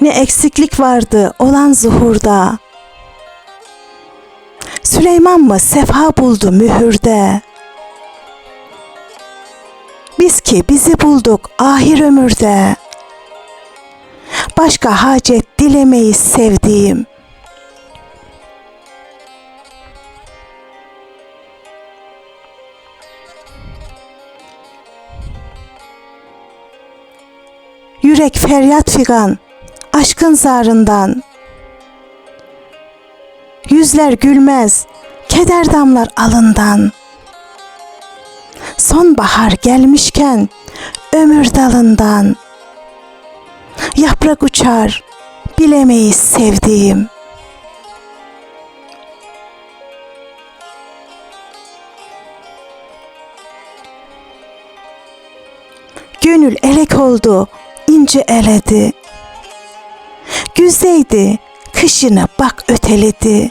Ne eksiklik vardı olan zuhurda. Süleyman mı sefa buldu mühürde. Biz ki bizi bulduk ahir ömürde. Başka hacet dilemeyi sevdiğim. Yürek feryat figan, aşkın zarından. Yüzler gülmez, keder damlar alından. Sonbahar gelmişken ömür dalından. Yaprak uçar, bilemeyiz sevdiğim. Gönül elek oldu, ince eledi. Güzeydi, kışını bak öteledi.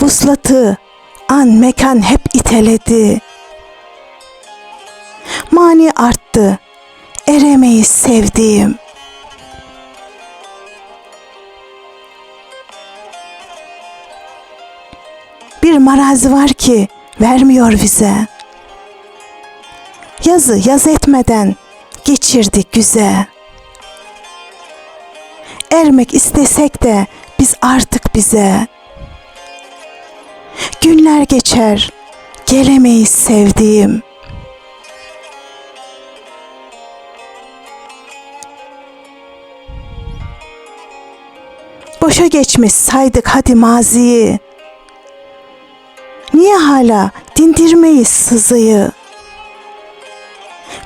Vuslatı, an mekan hep iteledi. Mani arttı, eremeyiz sevdiğim. Bir marazi var ki vermiyor bize. Yazı yaz etmeden geçirdik güze. Ermek istesek de biz artık bize. Günler geçer, gelemeyiz sevdiğim. Boşa geçmiş saydık hadi maziyi. Niye hala dindirmeyiz sızıyı?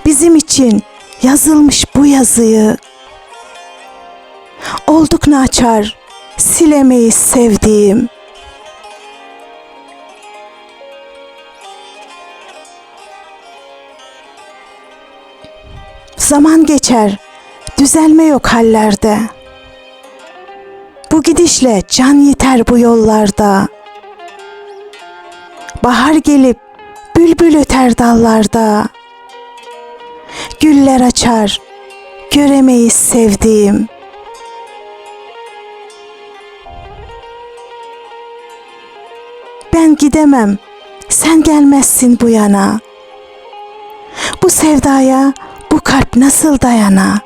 Bizim için yazılmış bu yazıyı. Olduk naçar, silemeyiz sevdiğim. Zaman geçer, düzelme yok hallerde. Bu gidişle can yeter bu yollarda. Bahar gelip bülbül öter dallarda. Güller açar, göremeyiz sevdiğim. Ben gidemem, sen gelmezsin bu yana. Bu sevdaya bu kalp nasıl dayana?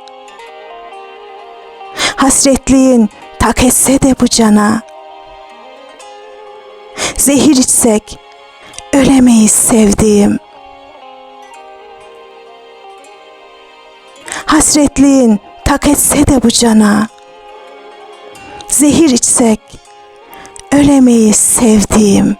Hasretliğin tak etse de bu cana. Zehir içsek ölemeyiz sevdiğim. Hasretliğin tak etse de bu cana. Zehir içsek ölemeyiz sevdiğim.